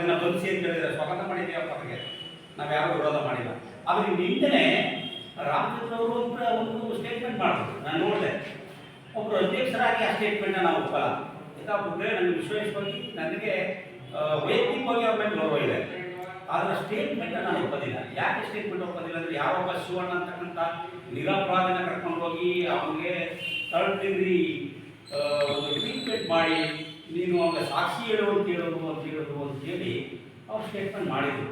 ಅದನ್ನ ಬಂಧಿಸಿ ಅಂತ ಹೇಳಿದ್ರೆ ಸ್ವಾಗತ ಮಾಡಿದ್ದೀವಪ್ಪ ಅವರಿಗೆ. ನಾವು ಯಾರು ವಿರೋಧ ಮಾಡಿಲ್ಲ. ಆದ್ರೆ ನಿನ್ನೆ ರಾಮಚಂದ್ರವರು ಒಂದು ಸ್ಟೇಟ್ಮೆಂಟ್ ಮಾಡಿದ್ರು. ನಾನು ನೋಡಿದೆ. ಒಬ್ರು ಅಧ್ಯಕ್ಷರಾಗಿ ಆ ಸ್ಟೇಟ್ಮೆಂಟ್ ನಾವು ಒಪ್ಪಲ್ಲ. ಯಾಕಂದ್ರೆ ನನಗೆ ವಿಶ್ವೇಶ್ವರಿ ನನಗೆ ವೈಯಕ್ತಿಕವಾಗಿ ಅವ್ರ ಮೇಲೆ ಗೌರವ ಇದೆ. ಆದ್ರೆ ಸ್ಟೇಟ್ಮೆಂಟ್ ನಾನು ಒಪ್ಪದಿಲ್ಲ. ಯಾಕೆ ಸ್ಟೇಟ್ಮೆಂಟ್ ಒಪ್ಪೋದಿಲ್ಲ ಅಂದ್ರೆ ಯಾವೊಬ್ಬ ಶಿವಣ್ಣ ಅಂತಕ್ಕಂಥ ನಿರಪರಾಧನ ಕರ್ಕೊಂಡು ಹೋಗಿ ಅವನಿಗೆ ಒಂದು ಟ್ರೀಟ್ಮೆಂಟ್ ಮಾಡಿ ನೀನು ಅವನ ಸಾಕ್ಷಿ ಹೇಳು ಅಂತ ಹೇಳೋದು ಅಂತ ಹೇಳೋದು ಅಂತ ಹೇಳಿ ಅವ್ರು ಸ್ಟೇಟ್ಮೆಂಟ್ ಮಾಡಿದರು.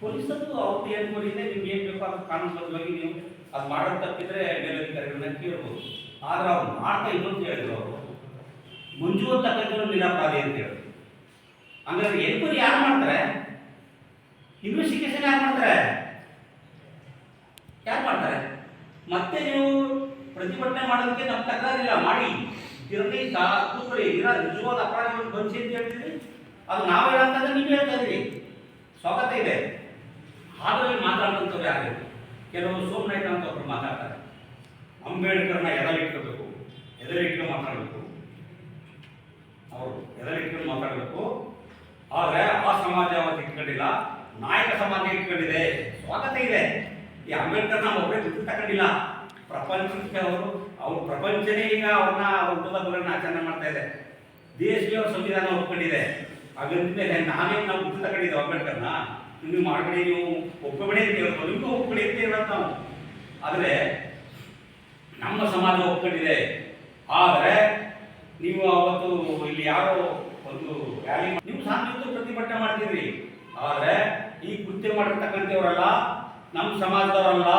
ಪೊಲೀಸರು ಅವ್ರದ್ದು ಏನು ಇದೆ, ನಿಮ್ಗೆ ಏನು ಬೇಕೋ ಅದು ಕಾನೂನುಬದ್ಧವಾಗಿ ನೀವು ಅದು ಮಾಡೋದು ತಪ್ಪಿದ್ರೆ ಮೇಲಧಿಕಾರಿಗಳನ್ನ ಕೇಳ್ಬೋದು. ಆದ್ರೆ ಅವ್ರು ಮಾಡ್ತಾ ಇದ್ದು ಅಂತ ಹೇಳಿದ್ರು ಅವರು. ಮಂಜು ಅಂತಕ್ಕಂಥವ್ರು ನಿರಾಪರಾಧಿ ಅಂತ ಹೇಳಿದ್ರು. ಹಂಗಾದ್ರೆ ಎನ್ಕ್ವೈರಿ ಯಾರು ಮಾಡ್ತಾರೆ? ಇನ್ವೆಸ್ಟಿಗೇಷನ್ ಯಾರು ಮಾಡ್ತಾರೆ? ಯಾರು ಮಾಡ್ತಾರೆ? ಮತ್ತೆ ನೀವು ಪ್ರತಿಭಟನೆ ಮಾಡೋದಕ್ಕೆ ನಮ್ಮ ತಕ್ಕಾರಿಲ್ಲ ಮಾಡಿ. ತಿರುಗಿ ಕೂತ್ಕೊಳ್ಳಿ ಇರ ನಿಜವಾದ ಅಪರಾಧಿಗಳು ಬಂದಿಸಿ ಅಂತ ಹೇಳ್ತೀವಿ ಅದು ನಾವು ಹೇಳಂತಂದ್ರೆ ನೀವು ಹೇಳ್ತಾ ಸ್ವಾಗತ ಇದೆ. ಹಾಗಾಗಿ ಮಾತಾಡುವಂಥವ್ರು ಯಾರು ಕೆಲವರು ಸೋಮನಾಯ್ಕ ಅಂತ ಒಬ್ಬರು ಮಾತಾಡ್ತಾರೆ. ಅಂಬೇಡ್ಕರ್ನ ಎದಲಿಟ್ಕೋಬೇಕು ಎದಲಿಟ್ಕೊಂಡು ಮಾತಾಡಬೇಕು? ಅವರು ಎದಲಿಟ್ಕೊಂಡು ಮಾತಾಡಬೇಕು? ಆದರೆ ಆ ಸಮಾಜ ಅವತ್ತು ಇಟ್ಕೊಂಡಿಲ್ಲ. ನಾಯಕ ಸಮಾಜ ಇಟ್ಕೊಂಡಿದೆ. ಸ್ವಾಗತ ಇದೆ. ಈ ಅಂಬೇಡ್ಕರ್ನ ಒಬ್ಬರೇ ಗುರುತು ತಗೊಂಡಿಲ್ಲ. ಪ್ರಪಂಚಕ್ಕೆ ಅವರು, ಅವ್ರ ಪ್ರಪಂಚನೇ ಈಗ ಅವ್ರನ್ನ ಹುಟ್ಟುಹಬ್ಬಗಳನ್ನ ಆಚರಣೆ ಮಾಡ್ತಾ ಇದೆ. ಅವ್ರ ಸಂವಿಧಾನ ಒಪ್ಕೊಂಡಿದೆ. ಹಾಗಂತ ಮೇಲೆ ನಾನೇ ನಾವು ಗುರುತು ತಗೊಂಡಿದ್ದೆ ಅಂಬೇಡ್ಕರ್ನ. ನೀವು ಮಾಡಬೇಡಿ, ನೀವು ಒಪ್ಪಬೇಡಿ ಅಂತ ಹೇಳ್ಬೋದು. ನಿಮಗೂ ಅಂತ ಹೇಳೋದು ನಾವು. ಆದರೆ ನಮ್ಮ ಸಮಾಜ ಒಪ್ಕೊಂಡಿದೆ. ಆದರೆ ನೀವು ಅವತ್ತು ಇಲ್ಲಿ ಯಾರೋ ಒಂದು ರ್ಯಾಲಿ ನೀವು ಸಾಂಸ್ಕೃತಿಕ ಪ್ರತಿಭಟನೆ ಮಾಡ್ತಿದ್ರಿ. ಆದರೆ ಈ ಕೃತ್ಯ ಮಾಡಿರ್ತಕ್ಕಂಥವ್ರಲ್ಲ ನಮ್ಮ ಸಮಾಜದವರಲ್ಲ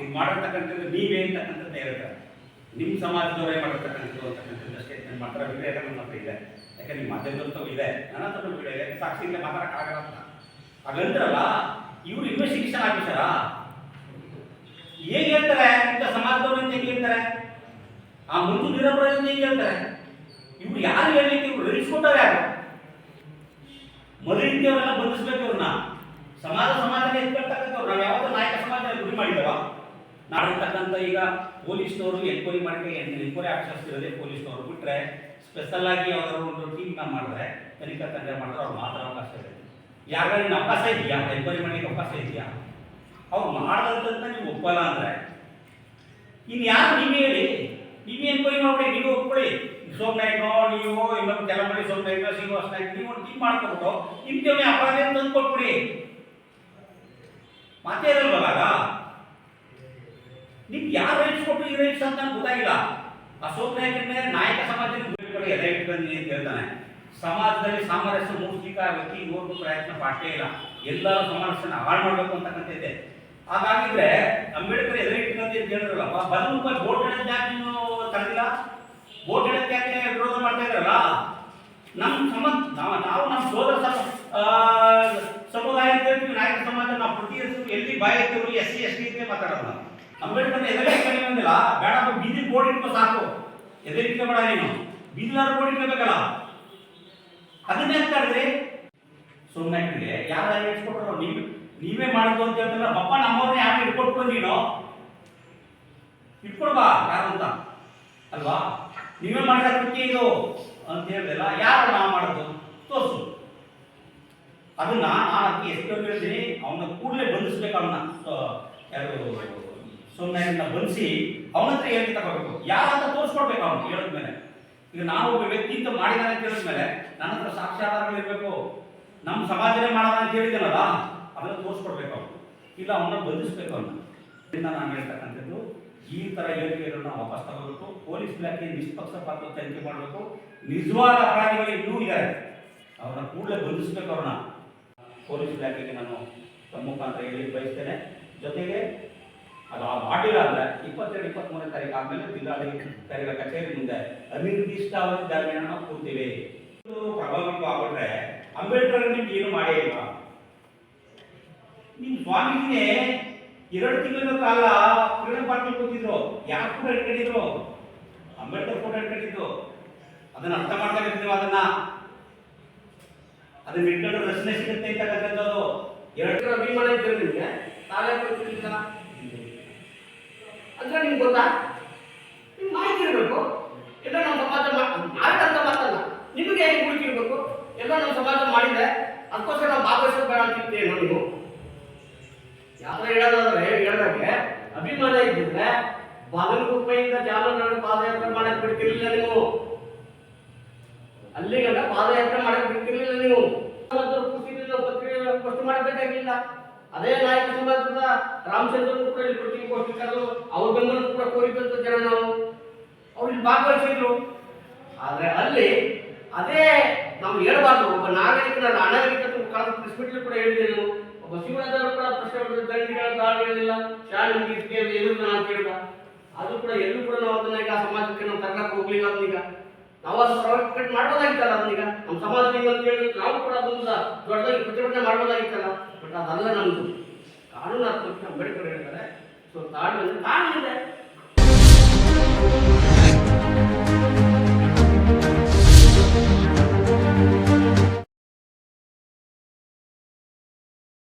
ಈಗ ಮಾಡಿರ್ತಕ್ಕಂಥದ್ದು ನೀವೇ ಅಂತಕ್ಕಂಥದ್ದು ಹೇಳ್ತಾರೆ. ನಿಮ್ಮ ಸಮಾಜದವರೇ ಮಾಡಿರ್ತಕ್ಕಂಥದ್ದು ಅಂತಕ್ಕಂಥದ್ದು ಸ್ಟೇಟ್ಮೆಂಟ್ ಮಾತ್ರ ವಿಡಿಯೋ ನಮ್ಮ ಹತ್ರ ಇದೆ. ಯಾಕೆ, ನಿಮ್ಮ ಮಾಧ್ಯಮದಂತೂ ಇದೆ. ನನ್ನ ಹತ್ರ ಇದೆ ಸಾಕ್ಷಿ ಇಲ್ಲ ಮಾತಾಡೋಕ್ಕಾಗಲ್ಲ ಅಂತ. ಹಾಗಂದ್ರಲ್ಲ, ಇವರು ಇನ್ವೆಸ್ಟಿಗೇಷನ್ ಆಫೀಸರಾ? ಹೇಗೆ ಹೇಳ್ತಾರೆ? ಇಂಥ ಸಮಾಜದವರು ಅಂತ ಹೇಗೆ ಹೇಳ್ತಾರೆ? ಆ ಮುಂದೆ ನಿರಪರಾಧ ಅಂತ ಹೇಗೆ ಹೇಳ್ತಾರೆ? ಇವ್ರು ಯಾರು ಹೇಳಲಿಕ್ಕೆ ಇವ್ರು ರಚಿಸ್ಕೊಟ್ಟಾರೆ ಯಾರು? ಮೊದಲಿದ್ದವರೆಲ್ಲ ಬಂಧಿಸ್ಬೇಕು ಇವ್ರನ್ನ. ಸಮಾಜ ಸಮಾಜಕ್ಕೆ ಎತ್ಕೊಳ್ತಕ್ಕಂಥವ್ರು, ನಾವು ಯಾವತ್ತೂ ನಾಯಕ ಗುರಿ ಮಾಡಿದವ ನಾಡಿರ್ತಕ್ಕಂಥ ಈಗ ಪೊಲೀಸ್ನವರು ಎನ್ಕ್ವೈರಿ ಮಾಡಿ ಎನ್ಕ್ವೈರಿ ಆಫೀಸರ್ಸ್ ಇರೋದೇ ಪೊಲೀಸ್ನವರು. ಬಿಟ್ಟರೆ ಸ್ಪೆಷಲ್ ಆಗಿ ಯಾವ್ದಾದ್ರು ಒಂದು ಟೀಮ್ನ ಮಾಡಿದ್ರೆ ತನಿಖಾ ತಂಡ ಮಾಡಿದ್ರೆ ಅವ್ರು ಮಾತ್ರ ಅವಕಾಶ ಇದೆ ಯಾರಿಗಾದ್ರು ಅವಕಾಶ ಇದೆಯಾ? ಎನ್ಕ್ವೈರಿ ಮಾಡಲಿಕ್ಕೆ ಅವಕಾಶ ಇದೆಯಾ? ಅವ್ರು ಮಾಡಿದಂತ ನೀವು ಒಪ್ಪಲ್ಲ ಅಂದರೆ. ಇನ್ನು ಯಾರು ನೀವೇ ಹೇಳಿ? ನೀವೇ ಎನ್ಕ್ವೈರಿ ಮಾಡ್ಬಿಡಿ, ನೀವು ಒಪ್ಕೊಳ್ಳಿ. ಸೋಮನಾಯ್ಕೋ ನೀವು ಇನ್ನೊಂದು ಕೆಲವರಿ ಸೋಮನಾಯ್ಕ ಶ್ರೀನಿವಾಸ ನಾಯ್ಕ, ನೀವು ಒಂದು ಟೀಮ್ ಮಾಡ್ಕೊಬಿಟ್ಟು ಇಂಥವೇ ಅಪರಾಧ ಅಂತ ಅಂದ್ಕೊಟ್ಬಿಡಿ ಮಾತೇ ಇರಲ್ವಲ್ಲ? ನಿಮ್ಗೆ ಯಾರು ರೈಟ್ಸ್ ಕೊಟ್ಟು ಈ ರೈಟ್ಸ್ ಅಂತ ಗೊತ್ತಾಗಿಲ್ಲ. ಅಶೋಕ್ ನಾಯಕ್ ಮೇಲೆ ನಾಯಕ ಸಮಾಜದಲ್ಲಿ ರೈಟ್ ಬನ್ನಿ ಅಂತ ಹೇಳ್ತಾನೆ. ಸಮಾಜದಲ್ಲಿ ಸಾಮರಸ್ಯ ಆ ವ್ಯಕ್ತಿ ಇವತ್ತು ಪ್ರಯತ್ನ ಪಟ್ಟೇ ಇಲ್ಲ. ಎಲ್ಲರೂ ಸಾಮರಸ್ಯನ ಹಾಳು ಮಾಡಬೇಕು ಅಂತಕ್ಕಂಥ ಇದೆ. ಹಾಗಾಗಿದ್ರೆ ಅಂಬೇಡ್ಕರ್ ಎದುರು ಇಟ್ಕೊಂತ ಅಂತ ಹೇಳಿದ್ರಲ್ಲ ಬಂದು ಬೋಟ್ ಹಿಡಿದ ಯಾಕೆ ತಡೆದಿಲ್ಲ ಬೋಟ್ ಯಾಕೆ ವಿರೋಧ ಮಾಡ್ತಾ ಇದ್ರಲ್ಲ ನಮ್ಮ ಸಮ ನಾವು ನಾವು ನಮ್ಮ ಸೋದರ ಸಮುದಾಯ ನಾಯಕ ಸಮಾಜ, ನಾವು ಪ್ರತಿ ಎಲ್ಲಿ ಬಾಯಿ ಎಸ್ ಸಿ ಎಸ್ ಟಿ ಮಾತಾಡೋದು ನಾವು. ಅಂಬೇಡ್ಕರ್ ಎದುರಿಗೆ ಕಲಿಯೋದಿಲ್ಲ ಬೇಡಪ್ಪ, ಬೀದಿ ಬೋರ್ಡ್ ಇಟ್ಕೋ ಸಾಕು. ಎದುರಿಕೆ ಬೇಡ ನೀನು. ಬೀದಿಲಾರು ಬೋರ್ಡ್ ಇಟ್ಕೋಬೇಕಲ್ಲ. ಅದನ್ನೇ ಅಂತ ಸುಮ್ಮನೆ ಸೋಮನಾಯ್ಕರಿಗೆ ಯಾರು ಇಟ್ಕೊಟ್ರು ನೀವು, ನೀವೇ ಮಾಡೋದು ಅಂತ ಹೇಳ್ತಾರೆ ಪಪ್ಪ ನಮ್ಮವ್ರನ್ನ ಯಾರು ಇಟ್ಕೊಟ್ರು ನೀನು? ಇಟ್ಕೊಡ್ಬಾ ಯಾರು ಅಂತ. ಅಲ್ವಾ? ನೀವೇ ಮಾಡಿದ ಕೃತ್ಯ ಇದು ಅಂತ ಹೇಳ್ದಲ್ಲ, ಯಾರು ನಾ ಮಾಡೋದು ತೋರಿಸು. ಅದನ್ನ ನಾನು ಅದಕ್ಕೆ ಎಷ್ಟು ಹೇಳ್ತೀನಿ ಅವನ್ನ ಕೂಡಲೇ ಬಂಧಿಸ್ಬೇಕು ಅವನ್ನ ಯಾರು ಸೋಮನಾಯಕನ ಬಂಧಿಸಿ ಅವನ ಹತ್ರ ಹೇಳಿ ತಗೋಬೇಕು? ಯಾರ ಅಂತ ತೋರಿಸ್ಕೊಡ್ಬೇಕು ಅವನು? ಹೇಳಿದ್ಮೇಲೆ ಈಗ ನಾವು ಒಬ್ಬ ವ್ಯಕ್ತಿ ಅಂತ ಮಾಡಿದಾನೆ ಅಂತ ಹೇಳಿದ್ಮೇಲೆ ನನ್ನ ಹತ್ರ ಸಾಕ್ಷ್ಯಾಧಾರಗಳು ಇರಬೇಕು. ನಮ್ಮ ಸಮಾಜನೇ ಮಾಡೋಣ ಅಂತ ಹೇಳಿದನಲ್ಲ, ಅದನ್ನು ತೋರಿಸ್ಕೊಡ್ಬೇಕು ಅವನು. ಇಲ್ಲ ಅವನ್ನ ಬಂಧಿಸ್ಬೇಕು ಅವನ್ನ ಇದರಿಂದ ನಾನು ಹೇಳ್ತಕ್ಕಂಥದ್ದು, ಈ ಥರ ಹೇಳಿಕೆಗಳನ್ನ ವಾಪಸ್ ತಗೋಬೇಕು. ಪೊಲೀಸ್ ಇಲಾಖೆ ನಿಷ್ಪಕ್ಷಪಾತ ತನಿಖೆ ಮಾಡಬೇಕು. ನಿಜವಾದ ಅಪರಾಧಿಗಳು ಇನ್ನೂ ಇದ್ದಾರೆ. ಅವ್ರನ್ನ ಕೂಡಲೇ ಬಂಧಿಸ್ಬೇಕು ಅವ್ರನ್ನ. ಪೊಲೀಸ್ ಇಲಾಖೆಗೆ ನಾನು ತಮ್ಮ ಮುಖಾಂತರ ಹೇಳಿ ಬಯಸ್ತೇನೆ. ಜೊತೆಗೆ ಅದು ಮಾಡಿಲ್ಲ ಅಂದ್ರೆ ಇಪ್ಪತ್ತೆರಡು ಇಪ್ಪತ್ತ್ಮೂರನೇ ತಾರೀಕು ಆದಮೇಲೆ ಜಿಲ್ಲಾಧಿಕಾರಿಗಳ ಕಚೇರಿ ಮುಂದೆ ಅನಿರ್ದಿಷ್ಟಾವಧಿ ಕೂತೀವಿ ಇದು ಪ್ರಭಾವಿತವಾಗ್ಬಿಟ್ರೆ ಅಂಬೇಡ್ಕರ್ ನಿಮ್ಗೆ ಏನು ಮಾಡೇ ಇಲ್ಲ. ನಿಮ್ ಸ್ವಾಮೀಜಿನೇ ಎರಡು ತಿಂಗಳ ಕಾಲ ಕ್ರೀಡೆ ಪಾರ್ಟಿ ಕೂತಿದ್ರು. ಯಾರು ಕೂಡ ಇಟ್ಕೊಂಡಿದ್ರು ಅಂಬೇಡ್ಕರ್ ಕೂಡ ಇಟ್ಕೊಂಡಿದ್ರು ಅದನ್ನ ಅರ್ಥ ನೀವು ಅದನ್ನ? ಅದನ್ನ ಇಟ್ಕೊಂಡ್ರೆ ರಚನೆ ಸಿಗುತ್ತೆ ಅಂತಕ್ಕಂಥದ್ದು ಎರಡು ಅಭಿಮಾನ ಇದ್ರೆ ನಿಮಗೆ. ತಾಲೆ ಕೊಡ್ತಿರ್ತೀರ ಅಂದ್ರೆ ನಿಮ್ಗೆ ಗೊತ್ತಾ? ನಿಮ್ಗೆ ಮಾಹಿತಿ ಇರಬೇಕು. ಎಲ್ಲ ನಮ್ಮ ಸಮಾಜ ಅಂತ ಮಾತಲ್ಲ. ನಿಮಗೆ ಹೇಗೆ ಹುಡುಕಿ ಇರಬೇಕು? ಎಲ್ಲ ನಮ್ಮ ಸಮಾಜ ಮಾಡಿದ್ರೆ ಅದಕ್ಕೋಸ್ಕರ ನಾವು ಭಾಗವಹಿಸೋದು ಬೇಡ ಅಂತಿದ್ದೇನು ನೀವು. ಯಾವ ಹೇಳೋದಾದ್ರೆ ಹೇಳಿದಾಗೆ, ಅಭಿಮಾನ ಇದ್ದಿದ್ರೆ ಬಾಗಲಗುಪ್ಪೆಯಿಂದ ಚಾಮರಾಜನಗರ ಪಾದಯಾತ್ರೆ ಮಾಡಕ್ ಬಿಡ್ತಿರ್ಲಿಲ್ಲ ನೀವು. ಅಲ್ಲಿಗಂಟ ಪಾದಯಾತ್ರೆ ಮಾಡಕ್ ಬಿಡ್ತಿರ್ಲಿಲ್ಲ ನೀವು. ಖುಷಿಯಿಂದ ಪತ್ರಿಕೆ ಪೋಸ್ಟ್ ಮಾಡಬೇಕಾಗಿಲ್ಲ ಅದೇ ನಾಯಕ ಸಮಾಜದ ರಾಮಚಂದ್ರನ್ ಕೂಡ ಇಲ್ಲಿ ಪೋಸ್ಟ್ ಕರೆದು ಅವ್ರ ಬೆಂಬಲ ಕೂಡ ಕೋರಿದಂತ ಜನ ನಾವು. ಅವ್ರು ಇಲ್ಲಿ ಭಾಗವಹಿಸಿದ್ರು. ಆದ್ರೆ ಅಲ್ಲಿ ಅದೇ ನಾವು ಹೇಳಬಾರ್ದು, ಒಬ್ಬ ನಾಗರಿಕನ ಅನಾಗರಿಕತೆ ಕಳೆದ ಕೂಡ ಹೇಳಿದೆ ನಾನು. ಒಬ್ಬ ಶಿವರಾಜರು ಕೂಡ ಪ್ರಶ್ನೆ ಮಾಡಿದ್ರು ದಂಡಿಗಳ ಇರಲಿಲ್ಲ ಶಾಲೆ ಮುಗಿಸಿಗೆ ಎದುರು ನಾನು ಕೇಳ್ದ ಅದು ಕೂಡ ಎಲ್ಲೂ ಕೂಡ ನಾವು ಅದನ್ನ ಈಗ ಸಮಾಜಕ್ಕೆ ನಾವು ತರಲಕ್ಕೆ ಹೋಗ್ಲಿಲ್ಲ ಅದನ್ನೀಗ ನಾವು ಅದು ಪ್ರೊಟೆಕ್ಟ್ ಮಾಡ್ಬೋದಾಗಿತ್ತಲ್ಲ ಅದನ್ನೀಗ ನಮ್ಮ ಸಮಾಜದಿಂದ ಅಂತ ಹೇಳಿ ನಾವು ಕೂಡ ಅದನ್ನ ದೊಡ್ಡದಾಗಿ ಪ್ರತಿಭಟನೆ ಮಾಡ್ಬೋದಾಗಿತ್ತಲ್ಲ. ಬಟ್ ಅದಲ್ಲ ನಮ್ದು. ಕಾನೂನಾತ್ಮಕ ಅಂಬೇಡ್ಕರ್ ಹೇಳ್ತಾರೆ ಸೊ ತಾಳ್ಮೆ ತಾಳ್ಮೆ ಕಾನೂನಿದೆ